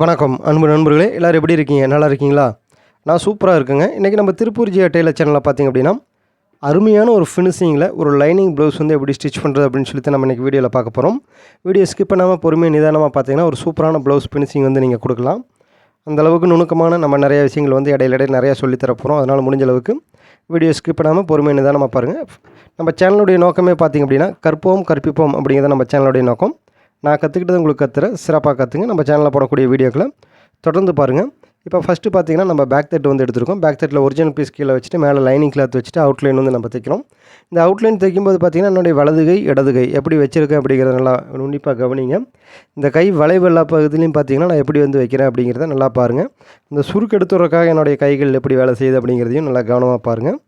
வணக்கம் அன்பு நண்பர்களே. எல்லோரும் எப்படி இருக்கீங்க? நல்லா இருக்கீங்களா? நான் சூப்பராக இருக்குங்க. இன்றைக்கி நம்ம திருப்பூர் ஜியா டெய்லர் சேனலில் பார்த்தீங்க அப்படின்னா அருமையான ஒரு ஃபினிஷிங்கில் ஒரு லைனிங் ப்ளவுஸ் வந்து எப்படி ஸ்டிச் பண்ணுறது அப்படின்னு சொல்லிட்டு நம்ம இன்றைக்கி வீடியோவில் பார்க்க போகிறோம் வீடியோ ஸ்கிப் பண்ணாமல் பொறுமையாக நிதானமாக பார்த்தீங்கன்னா ஒரு சூப்பரான ப்ளவுஸ் ஃபினிஷிங் வந்து நீங்கள் கொடுக்கலாம். அந்தளவுக்கு நுணுக்கமான நம்ம நிறைய விஷயங்கள் வந்து இடையில இடையில நிறையா சொல்லித்தர போகிறோம் அதனால் முடிஞ்ச அளவுக்கு வீடியோ ஸ்கிப் பண்ணாமல் பொறுமையாக நிதானமாக பாருங்கள் நம்ம சேனலுடைய நோக்கமே பார்த்திங்க அப்படின்னா கற்போம் கற்பிப்போம் அப்படிங்கிறது நம்ம சேனலுடைய நோக்கம். நான் கற்றுக்கிட்டது உங்களுக்கு கற்றுறேன் சிறப்பாக கற்றுங்க நம்ம சேனலில் போடக்கூடிய வீடியோக்களை தொடர்ந்து பாருங்கள் இப்போ ஃபஸ்ட்டு பார்த்தீங்கன்னா நம்ம பேக் தட்டு வந்து எடுத்திருக்கோம். பேக் தட்டில் ஒரிஜினல் பீஸ் கீழே வச்சுட்டு மேலே லைனிங் கிளாத் வச்சுட்டு அவுட்லைன் வந்து நம்ம தைக்கிறோம். இந்த அவுட்லைன் தைக்கும்போது பார்த்தீங்கன்னா என்னுடைய வலது கை எப்படி வச்சுருக்கேன் அப்படிங்கிறத நல்லா உன்னிப்பாக கவனிங்க. இந்த கை வளைவு எல்லா பகுதியிலையும் பார்த்தீங்கன்னா நான் எப்படி வந்து வைக்கிறேன் அப்படிங்கிறத நல்லா பாருங்கள் இந்த சுருக்கு எடுத்துறதுக்காக என்னுடைய கைகள் எப்படி வேலை செய்யுது அப்படிங்கிறதையும் நல்லா கவனமாக பாருங்கள்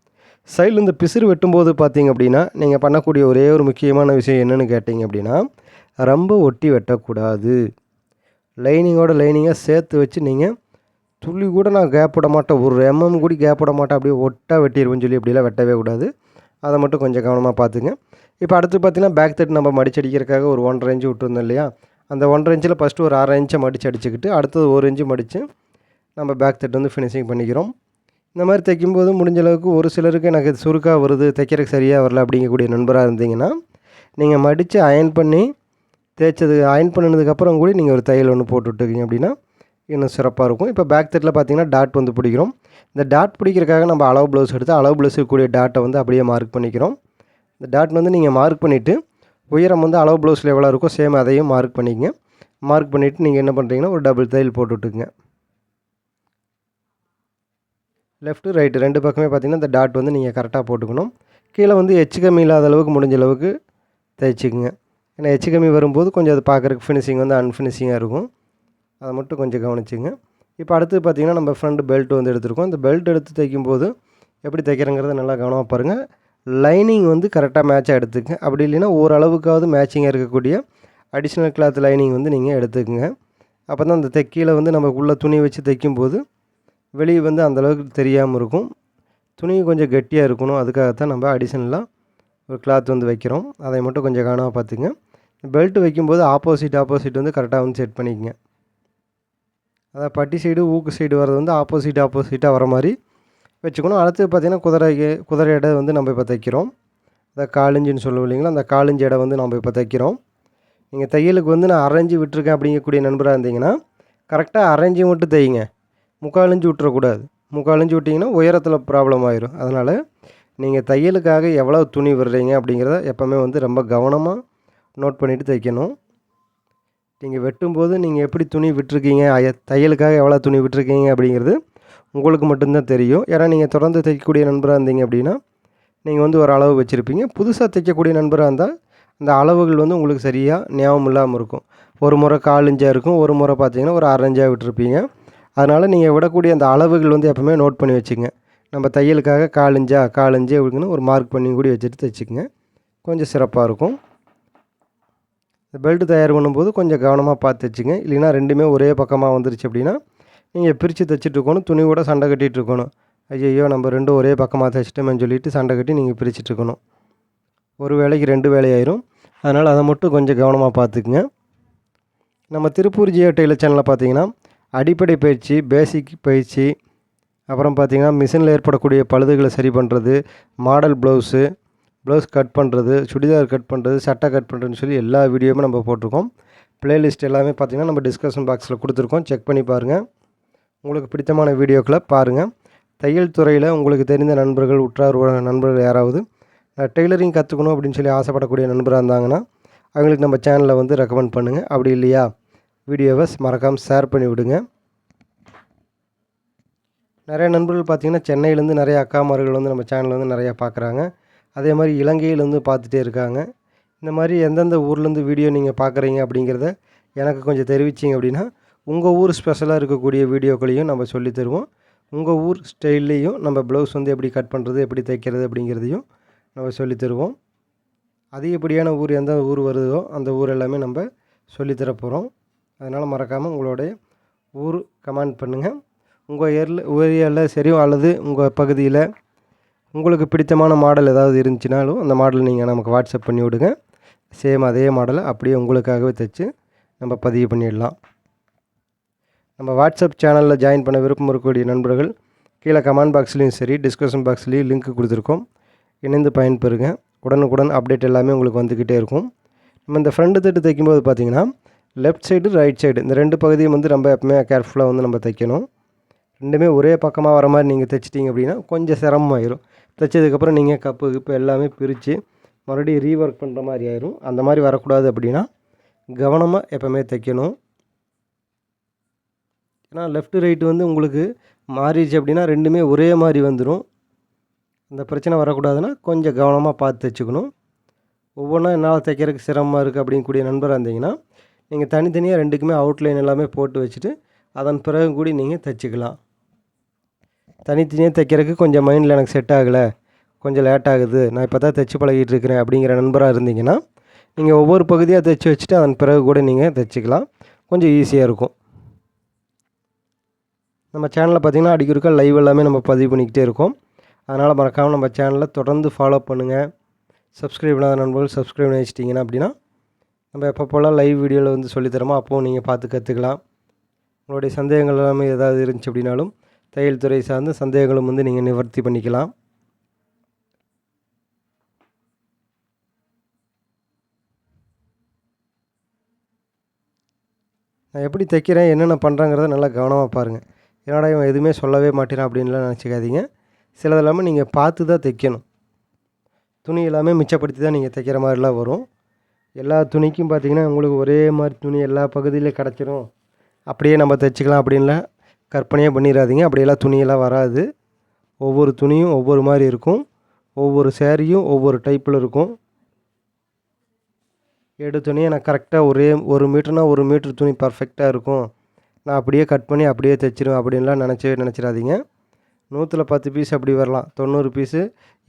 சைடில் இந்த பிசிறு வெட்டும்போது பார்த்தீங்க அப்படின்னா நீங்கள் பண்ணக்கூடிய ஒரே ஒரு முக்கியமான விஷயம் என்னென்னு கேட்டிங்க அப்படின்னா ரொம்ப ஒட்டி வெட்டக்கூடாது. லைனிங்கோட லைனிங்காக சேர்த்து வச்சு நீங்கள் துள்ளி கூட நான் கேப் விட மாட்டேன். ஒரு எம்எம் கூட கேப் விட மாட்டேன். அப்படியே ஒட்டா வெட்டிடுவேன்னு சொல்லி அப்படிலாம் வெட்டவே கூடாது. அதை மட்டும் கொஞ்சம் கவனமாக பார்த்துங்க. இப்போ அடுத்து பார்த்தீங்கன்னா பேக் தட்டு நம்ம மடிச்சடிக்கிறதுக்காக ஒரு ஒன்றரை இன்ச்சு விட்டுருந்தோம் இல்லையா? அந்த ஒன்றரை இன்ச்சில் ஃபஸ்ட்டு ஒரு அரை இன்ச்சை மடிச்சு அடிச்சுக்கிட்டு அடுத்தது ஒரு இன்ச்சு மடித்து நம்ம பேக் தட்டு வந்து ஃபினிஷிங் பண்ணிக்கிறோம். இந்த மாதிரி தைக்கும்போது முடிஞ்ச அளவுக்கு ஒரு சிலருக்கு எனக்கு சுருக்காக வருது தைக்கிறதுக்கு சரியாக வரல அப்படிங்கக்கூடிய நண்பராக இருந்தீங்கன்னா நீங்கள் மடித்து அயன் பண்ணி தேய்ச்சது அயன் பண்ணினதுக்கப்புறம் கூட நீங்கள் ஒரு தையல் ஒன்று போட்டு அப்படின்னா இன்னும் சிறப்பாக இருக்கும். இப்போ பேக் தட்டில் பார்த்தீங்கன்னா டாட் வந்து பிடிக்கிறோம். இந்த டாட் பிடிக்கிறதுக்காக நம்ம அளவு ப்ளவுஸ் எடுத்து அளவு ப்ளவுஸ் இருக்கக்கூடிய டாட்டை வந்து அப்படியே மார்க் பண்ணிக்கிறோம். இந்த டாட் வந்து நீங்கள் மார்க் பண்ணிவிட்டு உயரம் வந்து அளவு ப்ளவுஸில் எவ்வளோ இருக்கோ சேம் அதையும் மார்க் பண்ணிக்கங்க. மார்க் பண்ணிவிட்டு நீங்கள் என்ன பண்ணுறீங்கன்னா ஒரு டபுள் தையல் போட்டு லெஃப்ட்டு ரைட்டு ரெண்டு பக்கமே பார்த்தீங்கன்னா இந்த டாட் வந்து நீங்கள் கரெக்டாக போட்டுக்கணும். கீழே வந்து எச்சு கம்மி இல்லாத அளவுக்கு முடிஞ்ச அளவுக்கு தைச்சிக்குங்க ஏன்னா எச்சு கம்மி வரும்போது கொஞ்சம் அது பார்க்குறக்கு ஃபினிஷிங் வந்து அன்ஃபினிஷிங்காக இருக்கும். அதை மட்டும் கொஞ்சம் கவனிச்சுங்க. இப்போ அடுத்து பார்த்திங்கன்னா நம்ம ஃப்ரண்ட் பெல்ட் வந்து எடுத்திருக்கோம். இந்த பெல்ட் எடுத்து தைக்கும்போது எப்படி தைக்கிறங்கிறத நல்லா கவனமாக பாருங்கள் லைனிங் வந்து கரெக்டாக மேட்சாக எடுத்துக்கங்க. அப்படி இல்லைன்னா ஓரளவுக்காவது மேட்சிங்காக இருக்கக்கூடிய அடிஷ்னல் கிளாத் லைனிங் வந்து நீங்கள் எடுத்துக்கங்க. அப்போ தான் அந்த தைக்கியில் வந்து நம்ம உள்ளே துணி வச்சு தைக்கும்போது வெளியே வந்து அந்தளவுக்கு தெரியாமல் இருக்கும். துணி கொஞ்சம் கெட்டியாக இருக்கணும். அதுக்காகத்தான் நம்ம அடிஷ்னலாக ஒரு கிளாத் வந்து வைக்கிறோம். அதை மட்டும் கொஞ்சம் கவனமாக பார்த்துங்க பெல்ட் வைக்கும்போது ஆப்போசிட் ஆப்போசிட் வந்து கரெக்டாக வந்து செட் பண்ணிக்கங்க. அதாவது பட்டி சைடு ஊக்கு சைடு வர்றது வந்து ஆப்போசிட் ஆப்போசிட்டாக வர மாதிரி வச்சுக்கணும். அடுத்து பார்த்திங்கன்னா குதிரை குதிரை எடை வந்து நம்ம இப்போ தைக்கிறோம். அந்த காலிஞ்சின்னு சொல்லுவோம் இல்லைங்களா? அந்த காலிஞ்சி எடை வந்து நம்ம இப்போ தைக்கிறோம். நீங்கள் தையலுக்கு வந்து நான் அரைஞ்சி விட்டுருக்கேன் அப்படிங்கக்கூடிய நண்பராக இருந்தீங்கன்னா கரெக்டாக அரைஞ்சி மட்டும் தையுங்க. முக்கால் விட்டுறக்கூடாது. முக்கால் விட்டிங்கன்னா உயரத்தில் ப்ராப்ளம் ஆயிரும். அதனால் நீங்கள் தையலுக்காக எவ்வளோ துணி விடுறீங்க அப்படிங்கிறத எப்போவுமே வந்து ரொம்ப கவனமாக நோட் பண்ணிவிட்டு தைக்கணும். நீங்கள் வெட்டும்போது நீங்கள் எப்படி துணி விட்டுருக்கீங்க? தையலுக்காக எவ்வளோ துணி விட்டுருக்கீங்க? அப்படிங்கிறது உங்களுக்கு மட்டும்தான் தெரியும். ஏன்னா நீங்கள் தொடர்ந்து தைக்கக்கூடிய நண்பராக இருந்தீங்க அப்படின்னா நீங்கள் வந்து ஒரு அளவு வச்சுருப்பீங்க. புதுசாக தைக்கக்கூடிய நண்பராக இருந்தால் அந்த அளவுகள் வந்து உங்களுக்கு சரியாக ஞாபகம் இல்லாமல் இருக்கும். ஒரு முறை கால் இருக்கும். ஒரு முறை பார்த்தீங்கன்னா ஒரு அரை விட்டுருப்பீங்க. அதனால் நீங்கள் விடக்கூடிய அந்த அளவுகள் வந்து எப்போவுமே நோட் பண்ணி வச்சுங்க. நம்ம தையலுக்காக கால் இஞ்சா கால் இஞ்சே அப்படின்னு ஒரு மார்க் பண்ணி கூட வச்சுட்டு தைச்சிக்கங்க. கொஞ்சம் சிறப்பாக இருக்கும். இந்த பெல்ட் தயார் பண்ணும்போது கொஞ்சம் கவனமாக பார்த்து வச்சுங்க. இல்லைன்னா ரெண்டுமே ஒரே பக்கமாக வந்துருச்சு அப்படின்னா நீங்கள் பிரித்து தைச்சிட்டு இருக்கணும் துணி கூட சண்டை கட்டிகிட்டு இருக்கணும். ஐயோ நம்ம ரெண்டும் ஒரே பக்கமாக தைச்சிட்டோமேன்னு சொல்லிட்டு சண்டை கட்டி நீங்கள் பிரிச்சுட்ருக்கணும் ஒரு வேலைக்கு ரெண்டு வேலையாயிரும் அதனால் அதை மட்டும் கொஞ்சம் கவனமாக பார்த்துக்குங்க. நம்ம திருப்பூர் ஜியோ டெய்லர் சேனலில் பார்த்தீங்கன்னா அடிப்படை பயிற்சி பேசிக் பயிற்சி அப்புறம் பார்த்தீங்கன்னா மிஷினில் ஏற்படக்கூடிய பழுதுகளை சரி பண்ணுறது மாடல் ப்ளவுஸு ப்ளவுஸ் கட் பண்ணுறது சுடிதார் கட் பண்ணுறது சட்டை கட் பண்ணுறதுன்னு சொல்லி எல்லா வீடியோவுமே நம்ம போட்டிருக்கோம். ப்ளேலிஸ்ட் எல்லாமே பார்த்தீங்கன்னா நம்ம டிஸ்கஷன் பாக்ஸில் கொடுத்துருக்கோம். செக் பண்ணி பாருங்கள் உங்களுக்கு பிடித்தமான வீடியோக்களை பாருங்கள் தையல் துறையில் உங்களுக்கு தெரிந்த நண்பர்கள் உற்றார் நண்பர்கள் யாராவது டெய்லரிங் கற்றுக்கணும் அப்படின்னு சொல்லி ஆசைப்படக்கூடிய நண்பராக இருந்தாங்கன்னா அவங்களுக்கு நம்ம சேனலை வந்து ரெக்கமெண்ட் பண்ணுங்கள் அப்படி இல்லையா? வீடியோவை மறக்காமல் ஷேர் பண்ணி விடுங்க. நிறைய நண்பர்கள் பார்த்திங்கன்னா சென்னையிலேருந்து நிறைய அக்காமார்கள் வந்து நம்ம சேனலில் வந்து நிறையா பார்க்குறாங்க. அதே மாதிரி இலங்கையிலேருந்து பார்த்துட்டே இருக்காங்க. இந்த மாதிரி எந்தெந்த ஊர்லேருந்து வீடியோ நீங்கள் பார்க்குறீங்க அப்படிங்கிறத எனக்கு கொஞ்சம் தெரிவிச்சிங்க அப்படின்னா உங்கள் ஊர் ஸ்பெஷலாக இருக்கக்கூடிய வீடியோக்களையும் நம்ம சொல்லித் தருவோம். உங்கள் ஊர் ஸ்டைல்லையும் நம்ம ப்ளவுஸ் வந்து எப்படி கட் பண்ணுறது எப்படி தைக்கிறது அப்படிங்கிறதையும் நம்ம சொல்லித் தருவோம். அதிகப்படியான ஊர் எந்த ஊர் வருதோ அந்த ஊர் எல்லாமே நம்ம சொல்லித்தர போகிறோம் அதனால் மறக்காமல் உங்களுடைய ஊர் கமெண்ட் பண்ணுங்கள் உங்கள் ஏரில் ஏரியாவில் சரி அல்லது உங்கள் பகுதியில் உங்களுக்கு பிடித்தமான மாடல் ஏதாவது இருந்துச்சுனாலும் அந்த மாடல் நீங்கள் நமக்கு வாட்ஸ்அப் பண்ணி விடுங்க. சேம் அதே மாடலை அப்படியே உங்களுக்காகவே தைச்சு நம்ம பதிவு பண்ணிடலாம். நம்ம வாட்ஸ்அப் சேனலில் ஜாயின் பண்ண விருப்பம் இருக்கக்கூடிய நண்பர்கள் கீழே கமெண்ட் பாக்ஸ்லேயும் சரி டிஸ்கஷன் பாக்ஸ்லேயும் லிங்க் கொடுத்துருக்கோம். இணைந்து பயன்பெறுங்க. உடனுக்குடன் அப்டேட் எல்லாமே உங்களுக்கு வந்துக்கிட்டே இருக்கும். நம்ம இந்த ஃப்ரண்ட் தட்டு தைக்கும்போது பார்த்தீங்கன்னா லெஃப்ட் சைடு ரைட் சைடு இந்த ரெண்டு பகுதியும் வந்து ரொம்ப எப்பவுமே கேர்ஃபுல்லாக வந்து நம்ம தைக்கணும். ரெண்டுமே ஒரே பக்கமாக வர மாதிரி நீங்கள் தைச்சிட்டிங்க அப்படின்னா கொஞ்சம் சிரமமாயிரும். தைச்சதுக்கப்புறம் நீங்கள் கப்பு கிப்பு எல்லாமே பிரித்து மறுபடியும் ரீஒர்க் பண்ணுற மாதிரி ஆயிரும். அந்த மாதிரி வரக்கூடாது அப்படின்னா கவனமாக எப்போவுமே தைக்கணும். ஏன்னா லெஃப்ட் ரைட்டு வந்து உங்களுக்கு மாறிடுச்சு அப்படின்னா ரெண்டுமே ஒரே மாதிரி வந்துடும் அந்த பிரச்சனை வரக்கூடாதுன்னா கொஞ்சம் கவனமாக பார்த்து தைச்சிக்கணும். ஒவ்வொன்றா என்னால் தைக்கிறதுக்கு சிரமமாக இருக்குது அப்படிங்கக்கூடிய நண்பராக இருந்தீங்கன்னா நீங்கள் தனித்தனியாக ரெண்டுக்குமே அவுட்லைன் எல்லாமே போட்டு வச்சுட்டு அதன் பிறகு கூடி நீங்கள் தைச்சிக்கலாம். தனித்தனியாக தைக்கிறதுக்கு கொஞ்சம் மைண்டில் எனக்கு செட் ஆகலை. கொஞ்சம் லேட் ஆகுது. நான் இப்போ தான் தைச்சி பழகிட்டு இருக்கிறேன் அப்படிங்கிற நண்பராக இருந்தீங்கன்னா நீங்கள் ஒவ்வொரு பகுதியாக தைச்சி வச்சுட்டு அதன் பிறகு கூட நீங்கள் தைச்சிக்கலாம். கொஞ்சம் ஈஸியாக இருக்கும். நம்ம சேனலில் பார்த்திங்கன்னா அடிக்கடிக்க லைவ் எல்லாமே நம்ம பதிவு பண்ணிக்கிட்டே இருக்கோம். அதனால் மறக்காமல் நம்ம சேனலை தொடர்ந்து ஃபாலோ பண்ணுங்கள் சப்ஸ்கிரைப் பண்ணாத நண்பர்கள் சப்ஸ்கிரைப் பண்ணி வச்சிட்டிங்கன்னா அப்படின்னா நம்ம எப்போ போல் லைவ் வீடியோவில் வந்து சொல்லித்தரமோ அப்போவும் நீங்கள் பார்த்து கற்றுக்கலாம் உங்களுடைய சந்தேகங்கள் எல்லாமே ஏதாவது இருந்துச்சு அப்படின்னாலும் தையல் துறை சார்ந்த சந்தேகங்களும் வந்து நீங்கள் நிவர்த்தி பண்ணிக்கலாம். நான் எப்படி தைக்கிறேன் என்னென்ன பண்ணுறேங்கிறத நல்லா கவனமாக பாருங்கள் என்னடா இவன் எதுவுமே சொல்லவே மாட்டேறான் அப்படின்லாம் நினச்சிக்காதீங்க. சிலதெல்லாமே நீங்கள் பார்த்து தான் தைக்கணும். துணி எல்லாமே மிச்சப்படுத்தி தான் நீங்கள் தைக்கிற மாதிரிலாம் வரும். எல்லா துணிக்கும் பார்த்திங்கன்னா உங்களுக்கு ஒரே மாதிரி துணி எல்லா பகுதியிலையும் கிடச்சிரும். அப்படியே நம்ம தைச்சிக்கலாம் அப்படின்லாம் கற்பனையாக பண்ணிடாதீங்க அப்படியெல்லாம் துணியெல்லாம் வராது. ஒவ்வொரு துணியும் ஒவ்வொரு மாதிரி இருக்கும். ஒவ்வொரு சேரீயும் ஒவ்வொரு டைப்பில் இருக்கும். எடு துணியை நான் கரெக்டாக ஒரே ஒரு மீட்டர்னா ஒரு மீட்ரு துணி பர்ஃபெக்டாக இருக்கும். நான் அப்படியே கட் பண்ணி அப்படியே தைச்சிருவேன் அப்படின்லாம் நினச்சவே நினச்சிடாதீங்க நூற்றில் பத்து பீஸ் அப்படி வரலாம். தொண்ணூறு பீஸு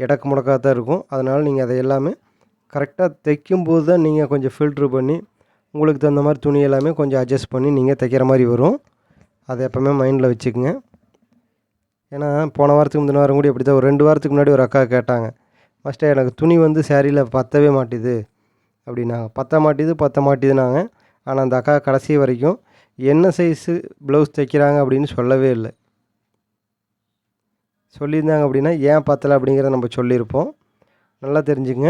இடக்கு முடக்காக தான் இருக்கும். அதனால் நீங்கள் அதை எல்லாமே கரெக்டாக தைக்கும்போது தான் நீங்கள் கொஞ்சம் ஃபில்ட்ரு பண்ணி உங்களுக்கு தகுந்த மாதிரி துணி எல்லாமே கொஞ்சம் அட்ஜஸ்ட் பண்ணி நீங்கள் தைக்கிற மாதிரி வரும். அதை எப்போவுமே மைண்டில் வச்சுக்கோங்க. ஏன்னா போன வாரத்துக்கு முந்தின வாரம் கூட இப்படி தான் ஒரு ரெண்டு வாரத்துக்கு முன்னாடி ஒரு அக்கா கேட்டாங்க. ஃபஸ்ட்டு எனக்கு துணி வந்து சேரீயில் பத்தவே மாட்டேது. அப்படின்னாங்க. பத்த மாட்டேது பத்த மாட்டேதுனாங்க ஆனால் அந்த அக்கா கடைசி வரைக்கும் என்ன சைஸு ப்ளவுஸ் தைக்கிறாங்க அப்படின்னு சொல்லவே இல்லை. சொல்லியிருந்தாங்க அப்படின்னா ஏன் பத்தலை? அப்படிங்கிறத நம்ம சொல்லியிருப்போம். நல்லா தெரிஞ்சுங்க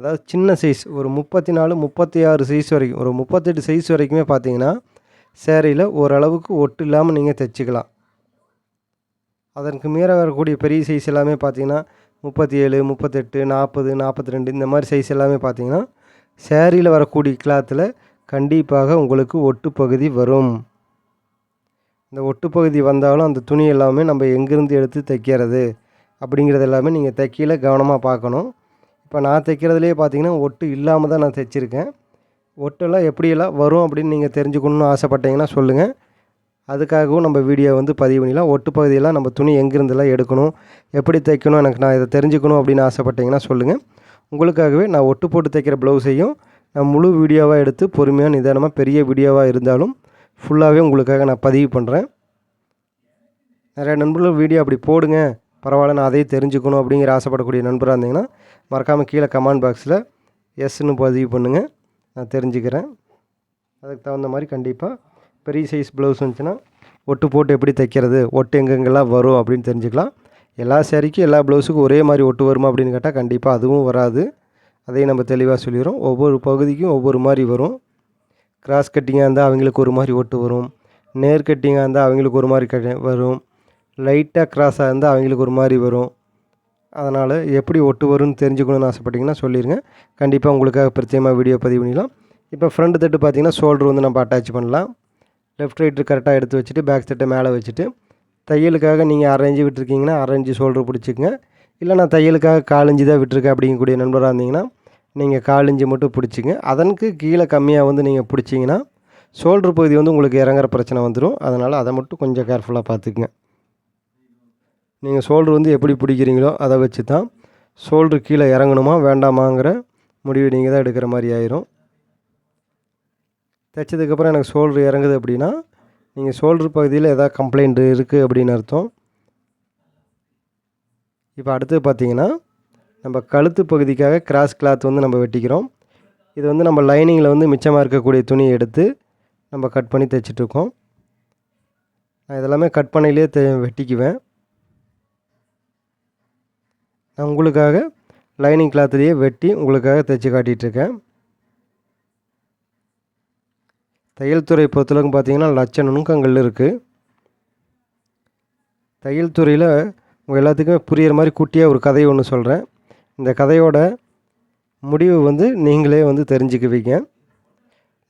அதாவது சின்ன சைஸ் ஒரு முப்பத்தி நாலு முப்பத்தி ஆறு சைஸ் வரைக்கும் ஒரு முப்பத்தெட்டு சைஸ் வரைக்குமே பார்த்தீங்கன்னா சேரீயில் ஓரளவுக்கு ஒட்டு இல்லாமல் நீங்கள் தைச்சிக்கலாம். அதற்கு மீற வரக்கூடிய பெரிய சைஸ் எல்லாமே பார்த்தீங்கன்னா முப்பத்தி ஏழு முப்பத்தெட்டு நாற்பது நாற்பத்தி ரெண்டு இந்த மாதிரி சைஸ் எல்லாமே பார்த்தீங்கன்னா சேரீயில் வரக்கூடிய கிளாத்தில் கண்டிப்பாக உங்களுக்கு ஒட்டு பகுதி வரும். இந்த ஒட்டு பகுதி வந்தாலும் அந்த துணி எல்லாமே நம்ம எங்கேருந்து எடுத்து தைக்கிறது அப்படிங்கிறது எல்லாமே நீங்கள் தைக்கையில் கவனமாக பார்க்கணும். இப்போ நான் தைக்கிறதுலேயே பார்த்தீங்கன்னா ஒட்டு இல்லாமல் தான் நான் தைச்சிருக்கேன். ஒட்டெல்லாம் எப்படியெல்லாம் வரும் அப்படின்னு நீங்கள் தெரிஞ்சுக்கணுன்னு ஆசைப்பட்டீங்கன்னா சொல்லுங்கள் அதுக்காகவும் நம்ம வீடியோ வந்து பதிவு பண்ணிடலாம். ஒட்டு பகுதியெல்லாம் நம்ம துணி எங்கேருந்தெல்லாம் எடுக்கணும் எப்படி தைக்கணும் எனக்கு நான் இதை தெரிஞ்சுக்கணும் அப்படின்னு ஆசைப்பட்டீங்கன்னா சொல்லுங்கள் உங்களுக்காகவே நான் ஒட்டு போட்டு தைக்கிற ப்ளவுஸையும் நான் முழு வீடியோவாக எடுத்து பொறுமையாக நிதானமாக பெரிய வீடியோவாக இருந்தாலும் ஃபுல்லாகவே உங்களுக்காக நான் பதிவு பண்ணுறேன் நிறையா நண்பர்கள் வீடியோ அப்படி போடுங்க. பரவாயில்ல நான் அதையும் தெரிஞ்சுக்கணும் அப்படிங்கிற ஆசைப்படக்கூடிய நண்பராக இருந்தீங்கன்னா மறக்காமல் கீழே கமெண்ட் பாக்ஸில் எஸ்ன்னு பதிவு பண்ணுங்கள் நான் தெரிஞ்சுக்கிறேன். அதுக்கு தகுந்த மாதிரி கண்டிப்பாக பெரிய சைஸ் ப்ளவுஸ் வந்துச்சுன்னா ஒட்டு போட்டு எப்படி தைக்கிறது ஒட்டு எங்கெங்கெல்லாம் வரும் அப்படின்னு தெரிஞ்சுக்கலாம். எல்லா சேரீக்கும் எல்லா ப்ளவுஸுக்கும் ஒரே மாதிரி ஒட்டு வருமா அப்படின்னு கேட்டால் கண்டிப்பாக அதுவும் வராது. அதையும் நம்ம தெளிவாக சொல்லிடுறோம். ஒவ்வொரு பகுதிக்கும் ஒவ்வொரு மாதிரி வரும். கிராஸ் கட்டிங்காக இருந்தால் அவங்களுக்கு ஒரு மாதிரி ஒட்டு வரும். நேர் கட்டிங்காக இருந்தால் அவங்களுக்கு ஒரு மாதிரி க வரும். லைட்டாக கிராஸாக இருந்தால் அவங்களுக்கு ஒரு மாதிரி வரும். அதனால் எப்படி ஒட்டு வரும்னு தெரிஞ்சுக்கணும்னு ஆசைப்பட்டிங்கன்னா சொல்லிடுங்க கண்டிப்பாக உங்களுக்காக பிரத்யேகமாக வீடியோ பதிவு பண்ணிடலாம். இப்போ ஃப்ரண்ட் தட்டு பார்த்தீங்கன்னா ஷோல்டர் வந்து நம்ம அட்டாச் பண்ணலாம். லெஃப்ட் ரைட்டு கரெக்டாக எடுத்து வச்சுட்டு பேக் தட்டை மேலே வச்சுட்டு தையலுக்காக நீங்கள் அரைஞ்சி விட்டுருக்கீங்கன்னா அரைஞ்சி ஷோல்டர் பிடிச்சிக்கங்க. இல்லை நான் தையலுக்காக காலஞ்சி தான் விட்டுருக்கேன் அப்படிங்கக்கூடிய நண்பராக இருந்தீங்கன்னா நீங்கள் காலஞ்சி மட்டும் பிடிச்சிங்க அதனுக்கு கீழே கம்மியாக வந்து நீங்கள் பிடிச்சிங்கன்னா ஷோல்டர் பகுதி வந்து உங்களுக்கு இறங்குற பிரச்சனை வந்துடும் அதனால் அதை மட்டும் கொஞ்சம் கேர்ஃபுல்லாக பார்த்துக்குங்க நீங்கள் ஷோல்டர் வந்து எப்படி பிடிக்கிறீங்களோ அதை வச்சு தான் ஷோல்ட்ரு கீழே இறங்கணுமா வேண்டாமாங்கிற முடிவு நீங்கள் தான் எடுக்கிற மாதிரி ஆயிரும். தைச்சதுக்கப்புறம் எனக்கு ஷோல்ட்ரு இறங்குது அப்படின்னா நீங்கள் ஷோல்ட்ரு பகுதியில் எதாவது கம்ப்ளைண்ட் இருக்குது அப்படின்னு அர்த்தம். இப்போ அடுத்தது பார்த்தீங்கன்னா நம்ம கழுத்து பகுதிக்காக கிராஸ் கிளாத் வந்து நம்ம வெட்டிக்கிறோம். இது வந்து நம்ம லைனிங்கில் வந்து மிச்சமாக இருக்கக்கூடிய துணியை எடுத்து நம்ம கட் பண்ணி தைச்சிட்ருக்கோம் நான் இதெல்லாமே கட் பண்ணையிலே வெட்டிக்குவேன். நான் உங்களுக்காக லைனிங் கிளாத்துலேயே வெட்டி உங்களுக்காக தைச்சி காட்டிகிட்ருக்கேன். தையல் துறை பொறுத்தளவுக்கு பார்த்தீங்கன்னா லட்ச நுணுக்கங்கள் இருக்குது தையல் துறையில் உங்கள் எல்லாத்துக்குமே புரிகிற மாதிரி குட்டியாக ஒரு கதை ஒன்று சொல்கிறேன் இந்த கதையோட முடிவு வந்து நீங்களே வந்து தெரிஞ்சுக்குவீங்க.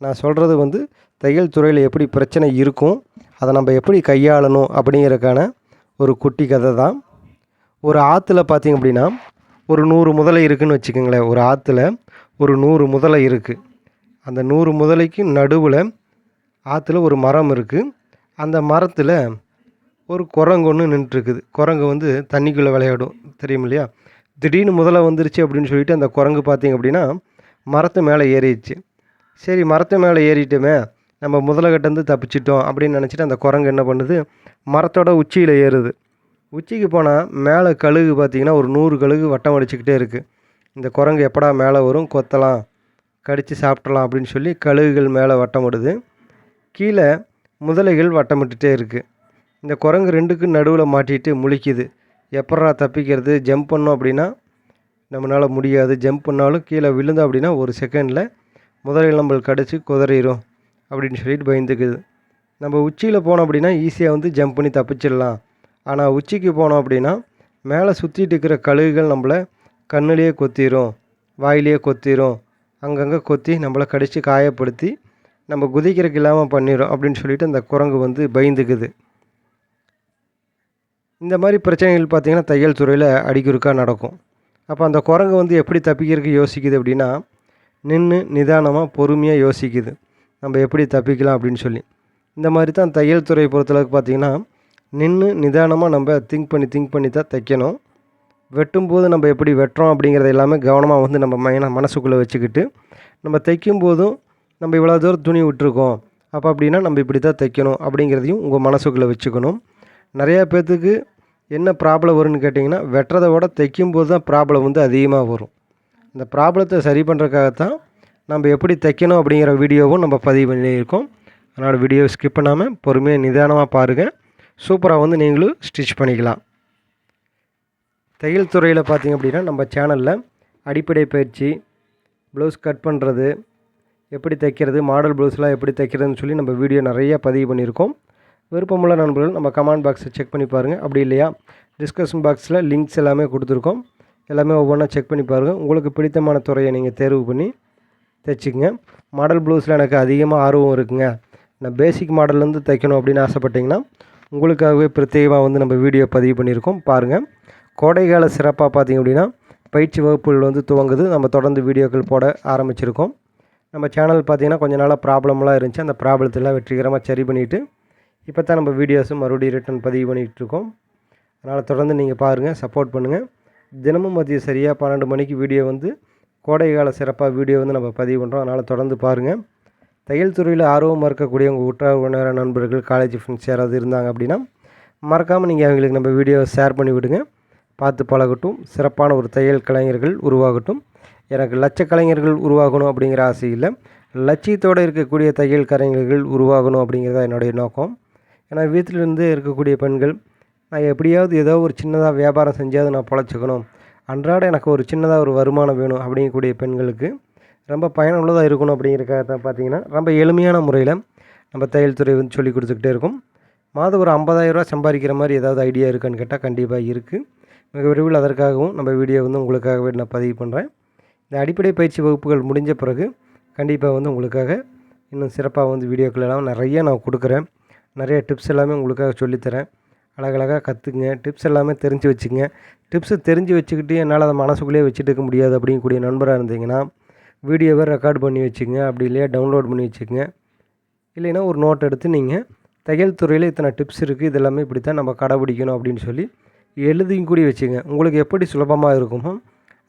நான் சொல்கிறது வந்து தையல் துறையில் எப்படி பிரச்சனை இருக்கும் அதை நம்ம எப்படி கையாளணும் அப்படிங்கிறதுக்கான ஒரு குட்டி கதை தான். ஒரு ஆற்றுல பார்த்திங்க அப்படின்னா ஒரு நூறு முதலை இருக்குதுன்னு வச்சுக்கோங்களேன். ஒரு ஆற்றுல ஒரு நூறு முதலை இருக்குது அந்த நூறு முதலைக்கு நடுவில் ஆற்றுல ஒரு மரம் இருக்குது அந்த மரத்தில் ஒரு குரங்கு ஒன்று நின்றுருக்குது குரங்கு வந்து தண்ணிக்குள்ளே விளையாடும். தெரியும் இல்லையா? திடீர்னு முதல்ல வந்துருச்சு அப்படின்னு சொல்லிட்டு அந்த குரங்கு பார்த்திங்க அப்படின்னா மரத்து மேலே ஏறிடுச்சு. சரி மரத்து மேலே ஏறிட்டோமே நம்ம முதலகட்டேருந்து தப்பிச்சிட்டோம் அப்படின்னு நினச்சிட்டு அந்த குரங்கு என்ன பண்ணுது? மரத்தோட உச்சியில் ஏறுது. உச்சிக்கு போனால் மேலே கழுகு பார்த்திங்கன்னா ஒரு நூறு கழுகு வட்டம் அடிச்சுக்கிட்டே இருக்குது இந்த குரங்கு எப்படா மேலே வரும்? கொத்தலாம் கடித்து சாப்பிட்றலாம் அப்படின்னு சொல்லி கழுகுகள் மேலே வட்டமிடுது கீழே முதலைகள் வட்டமிட்டுட்டே இருக்குது இந்த குரங்கு ரெண்டுக்கு நடுவில் மாட்டிட்டு முழிக்குது. எப்படா தப்பிக்கிறது? ஜம்ப் பண்ணோம் அப்படின்னா நம்மளால் முடியாது. ஜம்ப் பண்ணாலும் கீழே விழுந்தோம் அப்படின்னா ஒரு செகண்டில் முதலைகள் நம்மளுக்கு கடிச்சு குதறிடும் அப்படின்னு சொல்லிட்டு பயந்துக்குது. நம்ம உச்சியில் போனோம் அப்படின்னா ஈஸியாக வந்து ஜம்ப் பண்ணி தப்பிச்சிடலாம். ஆனால் உச்சிக்கு போனோம் அப்படின்னா மேலே சுற்றிட்டு இருக்கிற கழுகுகள் நம்மளை கண்ணுலேயே கொத்திரும் வாயிலேயே கொத்திரும். அங்கங்கே கொத்தி நம்மளை கடித்து காயப்படுத்தி நம்ம குதிக்கிறதுக்கு இல்லாமல் பண்ணிடும் அப்படின்னு சொல்லிட்டு அந்த குரங்கு வந்து பயந்துக்குது. இந்த மாதிரி பிரச்சனைகள் பார்த்திங்கன்னா தையல் துறையில் அடிக்குறுக்காக நடக்கும். அப்போ அந்த குரங்கு வந்து எப்படி தப்பிக்கிறதுக்கு யோசிக்குது அப்படின்னா நின்று நிதானமாக பொறுமையாக யோசிக்குது. நம்ம எப்படி தப்பிக்கலாம் அப்படின்னு சொல்லி. இந்த மாதிரி தான் தையல் துறை பொறுத்தளவுக்கு பார்த்திங்கன்னா நின்று நிதானமாக நம்ம திங்க் பண்ணி திங்க் பண்ணி தான் தைக்கணும். வெட்டும்போது நம்ம எப்படி வெட்டுறோம் அப்படிங்கிறத எல்லாமே கவனமாக வந்து நம்ம மைன மனசுக்குள்ளே வச்சுக்கிட்டு நம்ம தைக்கும் போதும் நம்ம இவ்வளோ தூரம் துணி விட்டுருக்கோம். அப்போ அப்படின்னா நம்ம இப்படி தான் தைக்கணும் அப்படிங்கிறதையும் உங்கள் மனசுக்குள்ளே வச்சுக்கணும். நிறையா பேர்த்துக்கு என்ன ப்ராப்ளம் வரும்னு கேட்டிங்கன்னா வெட்டுறதை விட தைக்கும் போது தான் ப்ராப்ளம் வந்து அதிகமாக வரும். அந்த ப்ராப்ளத்தை சரி பண்ணுறதுக்காகத்தான் நம்ம எப்படி தைக்கணும் அப்படிங்கிற வீடியோவும் நம்ம பதிவு பண்ணியிருக்கோம். அதனால் வீடியோ ஸ்கிப் பண்ணாமல் பொறுமையாக நிதானமாக பாருங்கள் சூப்பராக வந்து நீங்களும் ஸ்டிச் பண்ணிக்கலாம். தையல் துறையில் பார்த்திங்க அப்படின்னா நம்ம சேனலில் அடிப்படை பயிற்சி ப்ளவுஸ் கட் பண்ணுறது எப்படி தைக்கிறது மாடல் ப்ளவுஸ்லாம் எப்படி தைக்கிறதுன்னு சொல்லி நம்ம வீடியோ நிறையா பதிவு பண்ணியிருக்கோம். விருப்பமுள்ள நண்பர்கள் நம்ம கமெண்ட் பாக்ஸை செக் பண்ணி பாருங்கள் அப்படி இல்லையா டிஸ்கஷன் பாக்ஸில் லிங்க்ஸ் எல்லாமே கொடுத்துருக்கோம். எல்லாமே ஒவ்வொன்றா செக் பண்ணி பாருங்கள் உங்களுக்கு பிடித்தமான துறையை நீங்கள் தேர்வு பண்ணி தைச்சிக்கங்க. மாடல் ப்ளவுஸில் எனக்கு அதிகமாக ஆர்வம் இருக்குங்க. நான் பேசிக் மாடல்லேருந்து தைக்கணும் அப்படின்னு ஆசைப்பட்டிங்கன்னா உங்களுக்காகவே பிரத்யேகமாக வந்து நம்ம வீடியோ பதிவு பண்ணியிருக்கோம். பாருங்கள் கோடைக்கால சிறப்பாக பார்த்திங்க அப்படின்னா பயிற்சி வகுப்புகள் வந்து துவங்குது. நம்ம தொடர்ந்து வீடியோக்கள் போட ஆரம்பிச்சிருக்கோம். நம்ம சேனல் பார்த்திங்கன்னா கொஞ்ச நாளாக ப்ராப்ளம்லாம் இருந்துச்சு. அந்த ப்ராப்ளத்தெல்லாம் வெற்றிகரமாக சரி பண்ணிவிட்டு இப்போ தான் நம்ம வீடியோஸும் மறுபடியும் ரிட்டன் பதிவு பண்ணிகிட்ருக்கோம். அதனால் தொடர்ந்து நீங்கள் பாருங்கள் சப்போர்ட் பண்ணுங்கள் தினமும் மதியம் சரியாக பன்னெண்டு மணிக்கு வீடியோ வந்து கோடைக்கால சிறப்பாக வீடியோ வந்து நம்ம பதிவு பண்ணுறோம் அதனால் தொடர்ந்து பாருங்கள் தையல் துறையில் ஆர்வமாக இருக்கக்கூடிய உங்கள் உற்றார் உணர நண்பர்கள் காலேஜ் ஃப்ரெண்ட்ஸ் யாராவது இருந்தாங்க அப்படின்னா மறக்காமல் நீங்கள் அவங்களுக்கு நம்ம வீடியோவை ஷேர் பண்ணி விடுங்க. பார்த்து பழகட்டும். சிறப்பான ஒரு தையல் கலைஞர்கள் உருவாகட்டும். எனக்கு லட்ச கலைஞர்கள் உருவாகணும் அப்படிங்கிற ஆசை இல்லை. லட்சியத்தோடு இருக்கக்கூடிய தையல் கலைஞர்கள் உருவாகணும் அப்படிங்கிறதா என்னுடைய நோக்கம். ஏன்னா வீட்டிலிருந்து இருக்கக்கூடிய பெண்கள் நான் எப்படியாவது ஏதோ ஒரு சின்னதாக வியாபாரம் செஞ்சாவது நான் பொழைச்சிக்கணும். அன்றாட எனக்கு ஒரு சின்னதாக ஒரு வருமானம் வேணும் அப்படிங்கக்கூடிய பெண்களுக்கு ரொம்ப பயனுள்ளதாக இருக்கணும் அப்படிங்கிறக்காக தான் பார்த்தீங்கன்னா ரொம்ப எளிமையான முறையில் நம்ம தையல் துறை வந்து சொல்லி கொடுத்துக்கிட்டே இருக்கும். மாதம் ஒரு ஐம்பதாயிரரூவா சம்பாதிக்கிற மாதிரி ஏதாவது ஐடியா இருக்கான்னு கேட்டால் கண்டிப்பாக இருக்குது மிக விரைவில் அதற்காகவும் நம்ம வீடியோ வந்து உங்களுக்காகவே நான் பதிவு பண்ணுறேன் இந்த அடிப்படை பயிற்சி வகுப்புகள் முடிஞ்ச பிறகு கண்டிப்பாக வந்து உங்களுக்காக இன்னும் சிறப்பாக வந்து வீடியோக்கள் எல்லாம் நிறைய நான் கொடுக்குறேன். நிறைய டிப்ஸ் எல்லாமே உங்களுக்காக சொல்லித்தரேன். அழகழகாக கற்றுக்குங்க டிப்ஸ் எல்லாமே தெரிஞ்சு வச்சுங்க டிப்ஸு தெரிஞ்சு வச்சுக்கிட்டு என்னால் அதை மனசுக்குள்ளேயே வச்சுட்டு இருக்க முடியாது அப்படிங்கக்கூடிய நண்பராக இருந்தீங்கன்னா வீடியோவை ரெக்கார்ட் பண்ணி வச்சுக்கோங்க. அப்படி இல்லையா டவுன்லோட் பண்ணி வச்சுக்கோங்க. இல்லைன்னா ஒரு நோட் எடுத்து நீங்கள் தையல் துறையில் இத்தனை டிப்ஸ் இருக்குது இதெல்லாமே இப்படி தான் நம்ம கடைபிடிக்கணும் அப்படின்னு சொல்லி எழுதியும் கூடி வச்சுங்க உங்களுக்கு எப்படி சுலபமாக இருக்குமோ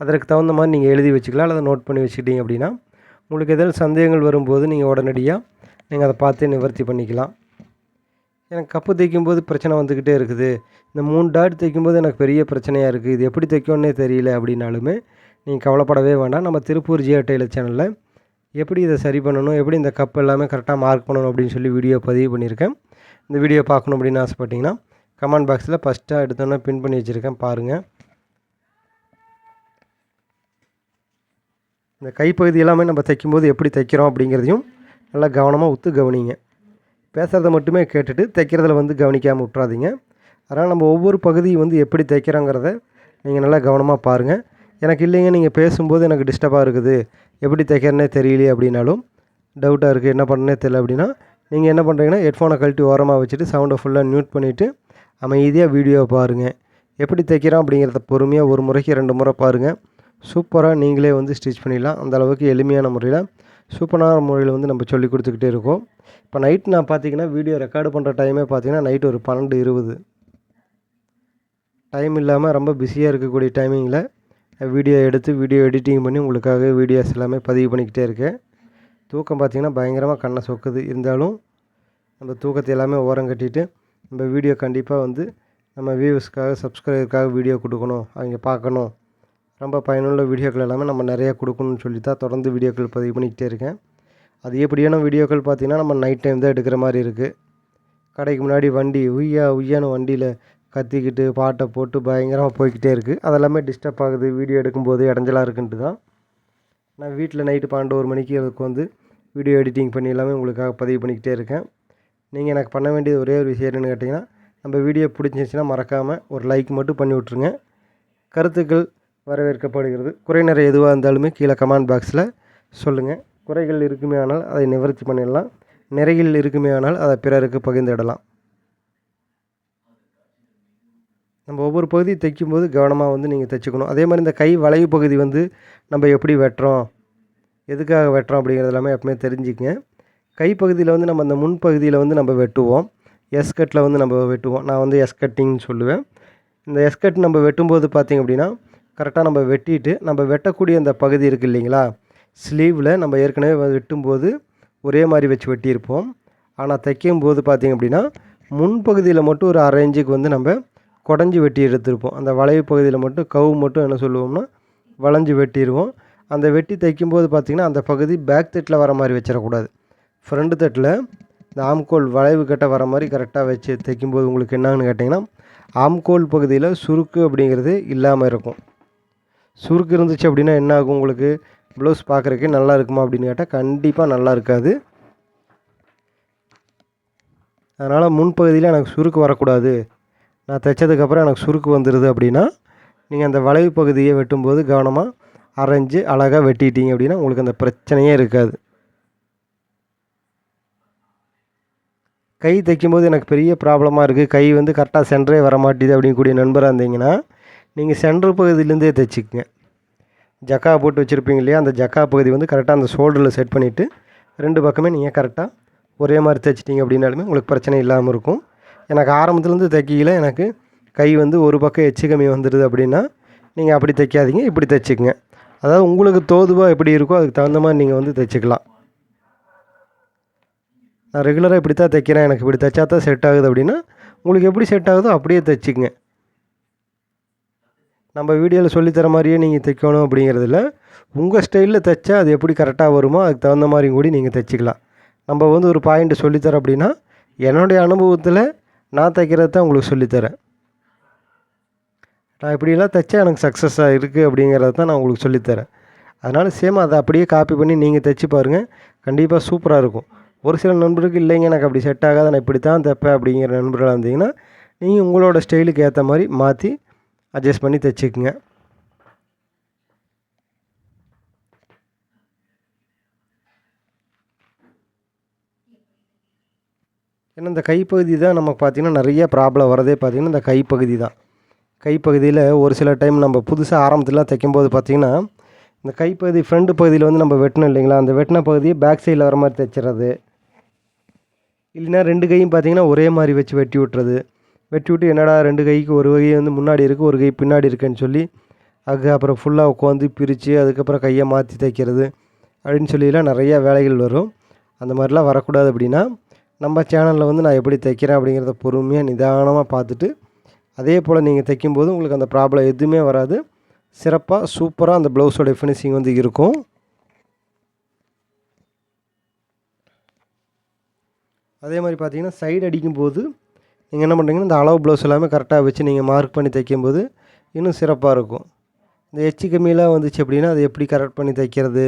அதற்கு தகுந்த மாதிரி நீங்கள் எழுதி வச்சுக்கலாம். அல்லது நோட் பண்ணி வச்சுக்கிட்டீங்க அப்படின்னா உங்களுக்கு எதாவது சந்தேகங்கள் வரும்போது நீங்கள் உடனடியாக நீங்கள் அதை பார்த்து நிவர்த்தி பண்ணிக்கலாம். எனக்கு கப்பு தைக்கும்போது பிரச்சனை வந்துக்கிட்டே இருக்குது. இந்த மூணு டாட் தைக்கும்போது எனக்கு பெரிய பிரச்சனையாக இருக்குது இது எப்படி தைக்கணுன்னே தெரியல அப்படின்னாலுமே நீங்கள் கவலைப்படவே வேண்டாம். நம்ம திருப்பூர் ஜியோ டெய்லர் சேனலில் எப்படி இதை சரி பண்ணணும் எப்படி இந்த கப் எல்லாமே கரெக்டாக மார்க் பண்ணணும் அப்படின்னு சொல்லி வீடியோ பதிவு பண்ணியிருக்கேன். இந்த வீடியோ பார்க்கணும் அப்படின்னு ஆசைப்பட்டிங்கன்னா கமெண்ட் பாக்ஸில் ஃபஸ்ட்டாக எடுத்தோன்னே பின் பண்ணி வச்சுருக்கேன் பாருங்கள் இந்த கைப்பகுதி எல்லாமே நம்ம தைக்கும்போது எப்படி தைக்கிறோம் அப்படிங்கிறதையும் நல்லா கவனமாக உத்து கவனிங்க. பேசுகிறத மட்டுமே கேட்டுட்டு தைக்கிறதுல வந்து கவனிக்காமல் விட்றாதீங்க அதனால் நம்ம ஒவ்வொரு பகுதியும் வந்து எப்படி தைக்கிறோங்கிறத நீங்கள் நல்லா கவனமாக பாருங்கள் எனக்கு இல்லைங்க நீங்கள் பேசும்போது எனக்கு டிஸ்டர்பாக இருக்குது. எப்படி தைக்கிறனே தெரியலையே அப்படின்னாலும் டவுட்டாக இருக்குது என்ன பண்ணனே தெரியல அப்படின்னா நீங்கள் என்ன பண்ணுறீங்கன்னா ஹெட்ஃபோனை கழட்டி ஓரமாக வச்சுட்டு சவுண்டை ஃபுல்லாக மியூட் பண்ணிவிட்டு அமைதியாக வீடியோவை பாருங்கள் எப்படி தைக்கிறோம் அப்படிங்கிறத பொறுமையாக ஒரு முறைக்கு ரெண்டு முறை பாருங்கள் சூப்பராக நீங்களே வந்து ஸ்டிச் பண்ணிடலாம். அந்த அளவுக்கு எளிமையான முறையில் சூப்பரான முறையில் வந்து நம்ம சொல்லி கொடுத்துக்கிட்டே இருக்கோம். இப்போ நைட் நான் பார்த்தீங்கன்னா வீடியோ ரெக்கார்டு பண்ணுற டைமே பார்த்தீங்கன்னா நைட் ஒரு பன்னெண்டு இருபது. டைம் இல்லாமல் ரொம்ப பிஸியாக இருக்கக்கூடிய டைமிங்கில் வீடியோ எடுத்து வீடியோ எடிட்டிங் பண்ணி உங்களுக்காக வீடியோஸ் எல்லாமே பதிவு பண்ணிக்கிட்டே இருக்கேன். தூக்கம் பார்த்திங்கன்னா பயங்கரமாக கண்ணை சொக்குது. இருந்தாலும் நம்ம தூக்கத்தை எல்லாமே ஓரம் கட்டிட்டு நம்ம வீடியோ கண்டிப்பாக வந்து நம்ம வியூவர்ஸ்க்காக சப்ஸ்கிரைபருக்காக வீடியோ கொடுக்கணும். அவங்க பார்க்கணும். ரொம்ப பயனுள்ள வீடியோக்கள் எல்லாமே நம்ம நிறையா கொடுக்கணும்னு சொல்லி தான் தொடர்ந்து வீடியோக்கள் பதிவு பண்ணிக்கிட்டே இருக்கேன். அது எப்படியான வீடியோக்கள் பார்த்திங்கன்னா நம்ம நைட் டைம் தான் எடுக்கிற மாதிரி இருக்குது கடைக்கு முன்னாடி வண்டி உய்யா உய்யான்னு வண்டியில் கத்திக்கிட்டு பாட்டை போட்டு பயங்கரமாக போய்கிட்டே இருக்குது அதெல்லாமே டிஸ்டர்ப் ஆகுது. வீடியோ எடுக்கும்போது இடைஞ்சலாக இருக்குன்ட்டு தான் நான் வீட்டில் நைட்டு பன்னெண்டு ஒரு மணிக்கு உட்காந்து வந்து வீடியோ எடிட்டிங் பண்ணி எல்லாமே உங்களுக்காக பதிவு பண்ணிக்கிட்டே இருக்கேன். நீங்கள் எனக்கு பண்ண வேண்டியது ஒரே ஒரு விஷயம் என்னென்னு கேட்டிங்கன்னா நம்ம வீடியோ பிடிச்சிருந்துச்சின்னா மறக்காமல் ஒரு லைக் மட்டும் பண்ணி விட்ருங்க கருத்துக்கள் வரவேற்கப்படுகிறது. குறை எதுவாக இருந்தாலுமே கீழே கமெண்ட் பாக்ஸில் சொல்லுங்கள் குறைகள் இருக்குமே ஆனால் அதை நிவர்த்தி பண்ணிடலாம். நிறையில் இருக்குமே ஆனால் அதை பிறருக்கு பகிர்ந்திடலாம் நம்ம ஒவ்வொரு பகுதி தைக்கும்போது கவனமாக வந்து நீங்கள் தைச்சிக்கணும். அதே மாதிரி இந்த கை வளைவு பகுதி வந்து நம்ம எப்படி வெட்டுறோம்? எதுக்காக வெட்டுறோம் அப்படிங்கிறது எல்லாமே எப்பவுமே தெரிஞ்சுக்கங்க. கைப்பகுதியில் வந்து நம்ம அந்த முன்பகுதியில் வந்து நம்ம வெட்டுவோம். எஸ்கட்டில் வந்து நம்ம வெட்டுவோம். நான் வந்து எஸ்கட்டிங்னு சொல்லுவேன். இந்த எஸ்கட் நம்ம வெட்டும்போது பார்த்திங்க அப்படின்னா கரெக்டாக நம்ம வெட்டிட்டு நம்ம வெட்டக்கூடிய அந்த பகுதி இருக்குது இல்லைங்களா? ஸ்லீவில் நம்ம ஏற்கனவே வெட்டும்போது ஒரே மாதிரி வச்சு வெட்டியிருப்போம். ஆனால் தைக்கும் போது பார்த்திங்க அப்படின்னா முன்பகுதியில் மட்டும் ஒரு அரை இன்ச்சுக்கு வந்து நம்ம குடஞ்சி வெட்டி எடுத்திருப்போம். அந்த வளைவு பகுதியில் மட்டும் கவு மட்டும் என்ன சொல்லுவோம்னா வளைஞ்சி வெட்டிடுவோம் அந்த வெட்டி தைக்கும்போது பார்த்திங்கன்னா அந்த பகுதி பேக் தட்டில் வர மாதிரி வச்சிடக்கூடாது. ஃப்ரண்ட் தட்டில் இந்த ஆம்கோல் வளைவு கட்ட வர மாதிரி கரெக்டாக வச்சு தைக்கும்போது உங்களுக்கு என்னன்னு கேட்டிங்கன்னா ஆம்கோல் பகுதியில் சுருக்கு அப்படிங்கிறது இல்லாமல் இருக்கும். சுருக்கு இருந்துச்சு அப்படின்னா என்ன ஆகும் உங்களுக்கு? ப்ளவுஸ் பார்க்குறக்கே நல்லா இருக்குமா அப்படின்னு கேட்டால் கண்டிப்பாக நல்லா இருக்காது. அதனால் முன்பகுதியில் எனக்கு சுருக்கு வரக்கூடாது. நான் தைச்சதுக்கப்புறம் எனக்கு சுருக்கு வந்துடுது அப்படின்னா நீங்கள் அந்த வளைவு பகுதியை வெட்டும்போது கவனமாக அரைஞ்சு அழகாக வெட்டிட்டீங்க அப்படின்னா உங்களுக்கு அந்த பிரச்சனையே இருக்காது. கை தைக்கும்போது எனக்கு பெரிய ப்ராப்ளமாக இருக்குது கை வந்து கரெக்டாக சென்டரே வர மாட்டேது அப்படிங்கக்கூடிய நண்பராக இருந்தீங்கன்னா நீங்கள் சென்டர் பகுதியிலேருந்தே தைச்சிக்கங்க. ஜக்கா போட்டு வச்சுருப்பீங்க இல்லையா? அந்த ஜக்கா பகுதி வந்து கரெக்டாக அந்த ஷோல்டரில் செட் பண்ணிவிட்டு ரெண்டு பக்கமே நீங்கள் கரெக்டாக ஒரே மாதிரி தைச்சிட்டிங்க அப்படின்னாலுமே உங்களுக்கு பிரச்சனை இல்லாமல் இருக்கும். எனக்கு ஆரம்பத்துலேருந்து தைக்கல எனக்கு கை வந்து ஒரு பக்கம் எச்சு கம்மி வந்துடுது அப்படின்னா நீங்கள் அப்படி தைக்காதீங்க இப்படி தைச்சிக்கங்க. அதாவது உங்களுக்கு தோதுவாக எப்படி இருக்கோ அதுக்கு தகுந்த மாதிரி நீங்கள் வந்து தைச்சிக்கலாம். நான் ரெகுலராக இப்படி தான் தைக்கிறேன் எனக்கு இப்படி தைச்சா தான் செட் ஆகுது அப்படின்னா உங்களுக்கு எப்படி செட் ஆகுதோ அப்படியே தைச்சிக்கங்க. நம்ம வீடியோவில் சொல்லித்தர மாதிரியே நீங்கள் தைக்கணும் அப்படிங்கிறதுல உங்கள் ஸ்டைலில் தைச்சா அது எப்படி கரெக்டாக வருமோ அதுக்கு தகுந்த மாதிரி கூட நீங்கள் தைச்சிக்கலாம். நம்ம வந்து ஒரு பாயிண்ட் சொல்லித்தரோம் அப்படின்னா என்னுடைய அனுபவத்தில் நான் தைக்கிறது தான் உங்களுக்கு சொல்லித்தரேன். நான் இப்படியெல்லாம் தைச்சா எனக்கு சக்ஸஸாக இருக்குது அப்படிங்கிறத தான் நான் உங்களுக்கு சொல்லித்தரேன். அதனால் சேம் அதை அப்படியே காப்பி பண்ணி நீங்கள் தைச்சி பாருங்கள் கண்டிப்பாக சூப்பராக இருக்கும். ஒரு சில நண்பருக்கு இல்லைங்க எனக்கு அப்படி செட் ஆகாது நான் இப்படி தான் தைப்பேன் அப்படிங்கிற நண்பர்களாக இருந்தீங்கன்னா நீங்கள் உங்களோட ஸ்டைலுக்கு ஏற்ற மாதிரி மாற்றி அட்ஜஸ்ட் பண்ணி தைச்சிக்கங்க. ஏன்னா இந்த கைப்பகுதி தான் நமக்கு பார்த்திங்கன்னா நிறைய ப்ராப்ளம் வரதே பார்த்திங்கன்னா இந்த கைப்பகுதி தான். கைப்பகுதியில் ஒரு சில டைம் நம்ம புதுசாக ஆரம்பத்துலாம் தைக்கும்போது பார்த்திங்கன்னா இந்த கைப்பகுதி ஃப்ரண்ட் பகுதியில் வந்து நம்ம வெட்டணும் இல்லைங்களா? அந்த வெட்டின பகுதியை பேக் சைடில் வர மாதிரி தைச்சிறது இல்லைன்னா ரெண்டு கையும் பார்த்திங்கன்னா ஒரே மாதிரி வச்சு வெட்டி விட்டுறது வெட்டி விட்டு என்னடா ரெண்டு கைக்கு ஒரு கை வந்து முன்னாடி இருக்குது ஒரு கை பின்னாடி இருக்குன்னு சொல்லி அதுக்கு அப்புறம் ஃபுல்லாக உட்காந்து பிரித்து அதுக்கப்புறம் கையை மாற்றி தைக்கிறது அப்படின்னு சொல்லிலாம் நிறையா வேலைகள் வரும். அந்த மாதிரிலாம் வரக்கூடாது அப்படின்னா நம்ம சேனலில் வந்து நான் எப்படி தைக்கிறேன் அப்படிங்கிறத பொறுமையாக நிதானமாக பார்த்துட்டு அதே போல் நீங்கள் தைக்கும்போது உங்களுக்கு அந்த ப்ராப்ளம் எதுவுமே வராது. சிறப்பாக சூப்பராக அந்த ப்ளவுஸோட ஃபினிஷிங் வந்து இருக்கும். அதே மாதிரி பார்த்தீங்கன்னா சைடு அடிக்கும்போது நீங்கள் என்ன பண்ணுறீங்கன்னா இந்த அளவு ப்ளவுஸ் எல்லாமே கரெக்டாக வச்சு நீங்கள் மார்க் பண்ணி தைக்கும்போது இன்னும் சிறப்பாக இருக்கும். இந்த எச்சு கம்மியெலாம் வந்துச்சு அப்படின்னா அதை எப்படி கரெக்ட் பண்ணி தைக்கிறது?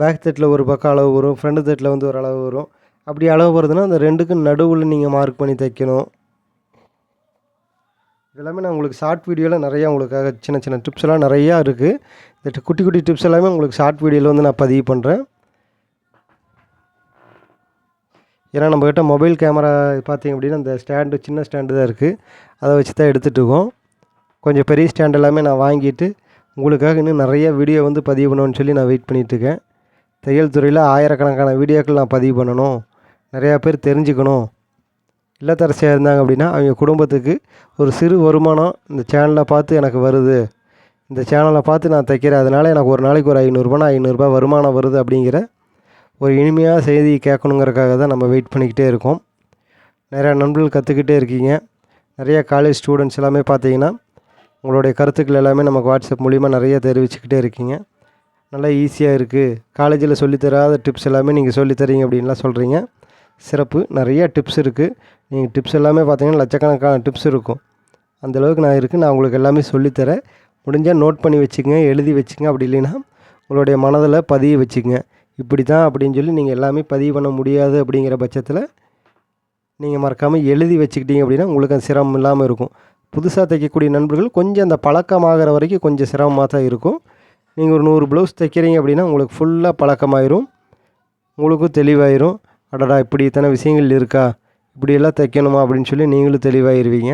பேக் தட்டில் ஒரு பக்கம் அளவு வரும் ஃப்ரண்ட் தட்டில் வந்து ஒரு அளவு வரும். அப்படி அளவு வருதுன்னா அந்த ரெண்டுக்கும் நடுவில் நீங்கள் மார்க் பண்ணி தைக்கணும். இதெல்லாமே நான் உங்களுக்கு ஷார்ட் வீடியோவில் நிறையா உங்களுக்காக சின்ன சின்ன டிப்ஸ் எல்லாம் நிறையா இருக்குது இந்த குட்டி குட்டி டிப்ஸ் எல்லாமே உங்களுக்கு ஷார்ட் வீடியோவில் வந்து நான் பதிவு பண்ணுறேன் ஏன்னா நம்மக்கிட்ட மொபைல் கேமரா பார்த்தீங்க அப்படின்னா அந்த ஸ்டாண்டு சின்ன ஸ்டாண்டு தான் இருக்குது அதை வச்சு தான் எடுத்துகிட்ருக்கோம் கொஞ்சம் பெரிய ஸ்டாண்ட் எல்லாமே நான் வாங்கிட்டு உங்களுக்காக இன்னும் நிறைய வீடியோ வந்து பதிவு பண்ணணும்னு சொல்லி நான் வெயிட் பண்ணிகிட்ருக்கேன் தையல் துறையில் ஆயிரக்கணக்கான வீடியோக்கள் நான் பதிவு பண்ணணும். நிறையா பேர் தெரிஞ்சுக்கணும். இல்லத்தரசியாக இருந்தாங்க அப்படின்னா அவங்க குடும்பத்துக்கு ஒரு சிறு வருமானம் இந்த சேனலை பார்த்து எனக்கு வருது. இந்த சேனலை பார்த்து நான் தைக்கிறேன். அதனால் எனக்கு ஒரு நாளைக்கு ஒரு ஐநூறுரூபானா ஐநூறுரூபா வருமானம் வருது அப்படிங்கிற ஒரு இனிமையாக செய்தி கேட்கணுங்கிறக்காக தான் நம்ம வெயிட் பண்ணிக்கிட்டே இருக்கோம். நிறையா நண்பர்கள் கற்றுக்கிட்டே இருக்கீங்க. நிறையா காலேஜ் ஸ்டூடெண்ட்ஸ் எல்லாமே பார்த்தீங்கன்னா உங்களுடைய கருத்துக்கள் எல்லாமே நமக்கு வாட்ஸ்அப் மூலிமா நிறைய தெரிவிச்சுக்கிட்டே இருக்கீங்க. நல்லா ஈஸியாக இருக்குது காலேஜில் சொல்லித்தராத டிப்ஸ் எல்லாமே நீங்கள் சொல்லித்தரீங்க அப்படின்லாம் சொல்கிறீங்க சிறப்பு. நிறைய டிப்ஸ் இருக்குது நீங்கள் டிப்ஸ் எல்லாமே பார்த்தீங்கன்னா லட்சக்கணக்கான டிப்ஸ் இருக்கும். அந்தளவுக்கு நான் இருக்குது நான் உங்களுக்கு எல்லாமே சொல்லித்தரேன். முடிஞ்சால் நோட் பண்ணி வச்சுக்கங்க எழுதி வச்சுங்க அப்படி இல்லைன்னா உங்களுடைய மனதில் பதிய வச்சுக்கங்க. இப்படி தான் அப்படின்னு சொல்லி நீங்கள் எல்லாமே பதிவு பண்ண முடியாது அப்படிங்கிற பட்சத்தில் நீங்கள் மறக்காமல் எழுதி வச்சுக்கிட்டீங்க அப்படின்னா உங்களுக்கு அந்த சிரமம் இல்லாமல் இருக்கும். புதுசாக தைக்கக்கூடிய நண்பர்கள் கொஞ்சம் அந்த பழக்கமாகிற வரைக்கும் கொஞ்சம் சிரமமாக தான் இருக்கும். நீங்கள் ஒரு நூறு ப்ளவுஸ் தைக்கிறீங்க அப்படின்னா உங்களுக்கு ஃபுல்லாக பழக்கமாயிரும். உங்களுக்கும் தெளிவாயிரும். அடடா இப்படி இத்தனை விஷயங்கள் இருக்கா? இப்படியெல்லாம் தைக்கணுமா? அப்படின்னு சொல்லி நீங்களும் தெளிவாயிருவீங்க.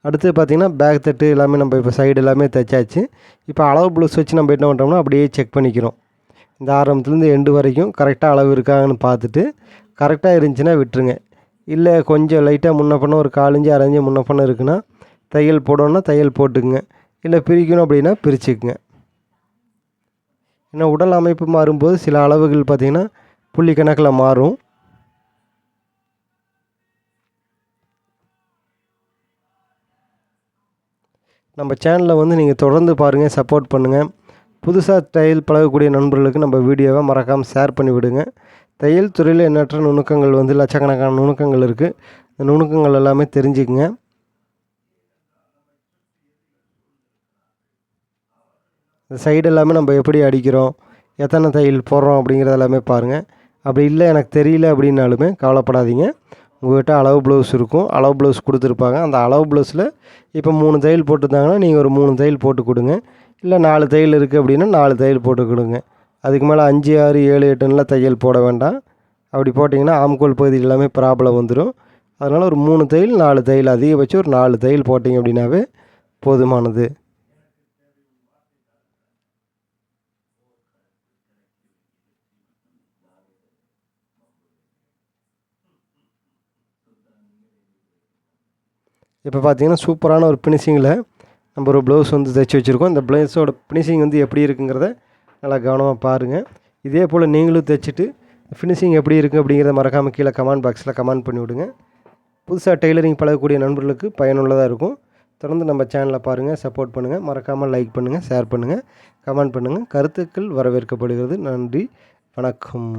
அடுத்து பார்த்திங்கன்னா பேக் தட்டு எல்லாமே நம்ம இப்போ சைடு எல்லாமே தைச்சாச்சு. இப்போ அளவு ப்ளவுஸ் வச்சு நம்ம என்ன பண்ணுறோம்னா அப்படியே செக் பண்ணிக்கிறோம். இந்த ஆரம்பத்துலேருந்து எண்டு வரைக்கும் கரெக்டாக அளவு இருக்காங்கன்னு பார்த்துட்டு கரெக்டாக இருந்துச்சுன்னா விட்டுருங்க. இல்லை கொஞ்சம் லைட்டாக முன்ன பண்ண ஒரு காலஞ்சு அரைஞ்சி முன்ன பண்ண இருக்குன்னா தையல் போடணுன்னா தையல் போட்டுக்குங்க. இல்லை பிரிக்கணும் அப்படின்னா பிரிச்சுக்குங்க. ஏன்னா உடல் அமைப்பு மாறும்போது சில அளவுகள் பார்த்திங்கன்னா புள்ளி கணக்கில் மாறும். நம்ம சேனலில் வந்து நீங்கள் தொடர்ந்து பாருங்கள் சப்போர்ட் பண்ணுங்கள் புதுசாக தையல் பழகக்கூடிய நண்பர்களுக்கு நம்ம வீடியோவை மறக்காமல் ஷேர் பண்ணி விடுங்க. தையல் துறையில் எண்ணற்ற நுணுக்கங்கள் வந்து லட்சக்கணக்கான நுணுக்கங்கள் இருக்குது இந்த நுணுக்கங்கள் எல்லாமே தெரிஞ்சுக்குங்க. இந்த சைடு எல்லாமே நம்ம எப்படி அடிக்கிறோம் எத்தனை தையல் போடுறோம் அப்படிங்கிறது எல்லாமே பாருங்கள் அப்படி இல்லை எனக்கு தெரியல அப்படின்னாலுமே கவலைப்படாதீங்க. உங்கள்கிட்ட அளவு ப்ளவுஸ் இருக்கும். அளவு ப்ளவுஸ் கொடுத்துருப்பாங்க. அந்த அளவு ப்ளவுஸில் இப்போ மூணு தையல் போட்டிருந்தாங்கன்னா நீங்கள் ஒரு மூணு தையல் போட்டு கொடுங்க. இல்லை நாலு தையல் இருக்குது அப்படின்னா நாலு தையல் போட்டு கொடுங்க. அதுக்கு மேலே அஞ்சு ஆறு ஏழு எட்டுன்னெலாம் தையல் போட வேண்டாம். அப்படி போட்டிங்கன்னா ஆம்கோல் பகுதி எல்லாமே ப்ராப்ளம் வந்துடும் அதனால் ஒரு மூணு தையல் நாலு தையல் அதிகபட்சம் ஒரு நாலு தையல் போட்டிங்க அப்படின்னாவே போதுமானது. இப்போ பார்த்தீங்கன்னா சூப்பரான ஒரு ஃபினிஷிங்கில் நம்ம ஒரு ப்ளவுஸ் வந்து தைச்சி வச்சுருக்கோம். இந்த ப்ளவுஸோட ஃபினிஷிங் வந்து எப்படி இருக்குங்கிறத நல்லா கவனமாக பாருங்கள் இதே போல் நீங்களும் தைச்சிட்டு ஃபினிஷிங் எப்படி இருக்குது அப்படிங்கிறத மறக்காமல் கீழே கமெண்ட் பாக்ஸில் கமெண்ட் பண்ணி விடுங்க. புதுசாக டெய்லரிங் பழகக்கூடிய நண்பர்களுக்கு பயனுள்ளதாக இருக்கும். தொடர்ந்து நம்ம சேனலில் பாருங்கள் சப்போர்ட் பண்ணுங்கள் மறக்காமல் லைக் பண்ணுங்கள் ஷேர் பண்ணுங்கள் கமெண்ட் பண்ணுங்கள் கருத்துக்கள் வரவேற்கப்படுகிறது. நன்றி வணக்கம்.